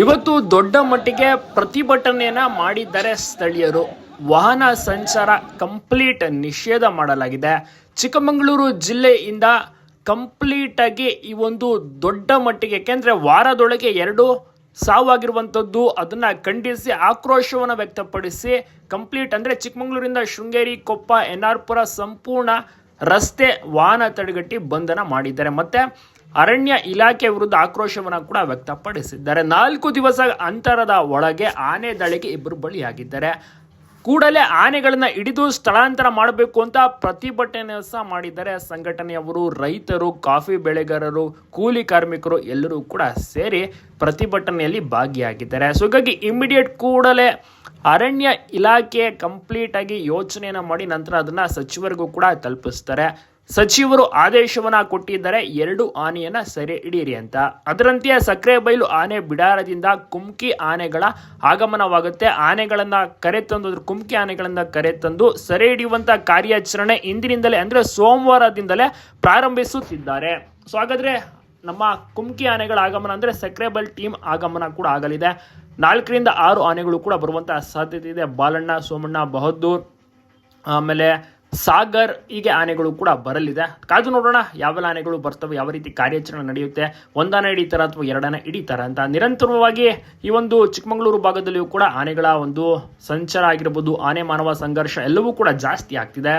ಇವತ್ತು ದೊಡ್ಡ ಮಟ್ಟಿಗೆ ಪ್ರತಿಭಟನೆಯನ್ನ ಮಾಡಿದ್ದಾರೆ ಸ್ಥಳೀಯರು. ವಾಹನ ಸಂಚಾರ ಕಂಪ್ಲೀಟ್ ನಿಷೇಧ ಮಾಡಲಾಗಿದೆ. ಚಿಕ್ಕಮಗಳೂರು ಜಿಲ್ಲೆಯಿಂದ ಕಂಪ್ಲೀಟ್ ಆಗಿ ಈ ಒಂದು ದೊಡ್ಡ ಮಟ್ಟಿಗೆ, ಯಾಕೆಂದ್ರೆ ವಾರದೊಳಗೆ ಎರಡು ಸಾವಾಗಿರುವಂಥದ್ದು, ಅದನ್ನ ಖಂಡಿಸಿ ಆಕ್ರೋಶವನ್ನು ವ್ಯಕ್ತಪಡಿಸಿ ಕಂಪ್ಲೀಟ್ ಅಂದ್ರೆ ಚಿಕ್ಕಮಗಳೂರಿಂದ ಶೃಂಗೇರಿ, ಕೊಪ್ಪ ಎನ್ ಆರ್ ಪುರ ಸಂಪೂರ್ಣ ರಸ್ತೆ ವಾಹನ ತಡೆಗಟ್ಟಿ ಬಂಧನ ಮಾಡಿದ್ದಾರೆ. ಮತ್ತೆ ಅರಣ್ಯ ಇಲಾಖೆ ವಿರುದ್ಧ ಆಕ್ರೋಶವನ್ನು ಕೂಡ ವ್ಯಕ್ತಪಡಿಸಿದ್ದಾರೆ. ನಾಲ್ಕು ದಿವಸ ಅಂತರದ ಒಳಗೆ ಆನೆ ದಾಳಿಗೆ ಇಬ್ಬರು ಬಲಿಯಾಗಿದ್ದಾರೆ. ಕೂಡಲೇ ಆನೆಗಳನ್ನು ಹಿಡಿದು ಸ್ಥಳಾಂತರ ಮಾಡಬೇಕು ಅಂತ ಪ್ರತಿಭಟನೆ ಸಹ ಮಾಡಿದ್ದಾರೆ. ಸಂಘಟನೆಯವರು, ರೈತರು, ಕಾಫಿ ಬೆಳೆಗಾರರು, ಕೂಲಿ ಕಾರ್ಮಿಕರು ಎಲ್ಲರೂ ಕೂಡ ಸೇರಿ ಪ್ರತಿಭಟನೆಯಲ್ಲಿ ಭಾಗಿಯಾಗಿದ್ದಾರೆ. ಸೊ ಹೀಗಾಗಿ ಇಮಿಡಿಯೇಟ್ ಕೂಡಲೇ ಅರಣ್ಯ ಇಲಾಖೆ ಕಂಪ್ಲೀಟ್ ಆಗಿ ಯೋಚನೆಯನ್ನ ಮಾಡಿ ನಂತರ ಅದನ್ನ ಸಚಿವರಿಗೂ ಕೂಡ ತಲುಪಿಸ್ತಾರೆ. ಸಚಿವರು ಆದೇಶವನ್ನ ಕೊಟ್ಟಿದ್ದಾರೆ, ಎರಡು ಆನೆಯನ್ನ ಸೆರೆ ಹಿಡಿಯಿರಿ ಅಂತ. ಅದರಂತೆಯೇ ಸಕ್ಕರೆ ಬೈಲು ಆನೆ ಬಿಡಾರದಿಂದ ಕುಮ್ಕಿ ಆನೆಗಳ ಆಗಮನವಾಗುತ್ತೆ. ಆನೆಗಳನ್ನ ಕರೆತಂದು ಅದ್ರ ಕುಮ್ಕಿ ಆನೆಗಳನ್ನ ಕರೆತಂದು ಸೆರೆ ಹಿಡಿಯುವಂತ ಕಾರ್ಯಾಚರಣೆ ಇಂದಿನಿಂದಲೇ ಅಂದ್ರೆ ಸೋಮವಾರದಿಂದಲೇ ಪ್ರಾರಂಭಿಸುತ್ತಿದ್ದಾರೆ. ಸೊ ಹಾಗಾದ್ರೆ ನಮ್ಮ ಕುಮ್ಕಿ ಆನೆಗಳ ಆಗಮನ ಅಂದ್ರೆ ಸಕ್ಕರೆ ಬೈಲ್ ಟೀಮ್ ಆಗಮನ ಕೂಡ ಆಗಲಿದೆ. ನಾಲ್ಕರಿಂದ ಆರು ಆನೆಗಳು ಕೂಡ ಬರುವಂತಹ ಸಾಧ್ಯತೆ ಇದೆ. ಬಾಲಣ್ಣ, ಸೋಮಣ್ಣ, ಬಹದ್ದೂರ್, ಆಮೇಲೆ ಸಾಗರ್ ಹೀಗೆ ಆನೆಗಳು ಕೂಡ ಬರಲಿದೆ. ಕಾದು ನೋಡೋಣ, ಯಾವೆಲ್ಲ ಆನೆಗಳು ಬರ್ತವೆ, ಯಾವ ರೀತಿ ಕಾರ್ಯಾಚರಣೆ ನಡೆಯುತ್ತೆ. ಒಂದಾನೆ ಹಿಡಿತಾರ ಅಥವಾ ಎರಡನೇ ಹಿಡಿತಾರ ಅಂತ ನಿರಂತರವಾಗಿ ಈ ಒಂದು ಚಿಕ್ಕಮಗಳೂರು ಭಾಗದಲ್ಲಿಯೂ ಕೂಡ ಆನೆಗಳ ಒಂದು ಸಂಚಾರ ಆಗಿರ್ಬೋದು, ಆನೆ ಮಾನವ ಸಂಘರ್ಷ ಎಲ್ಲವೂ ಕೂಡ ಜಾಸ್ತಿ ಆಗ್ತಿದೆ.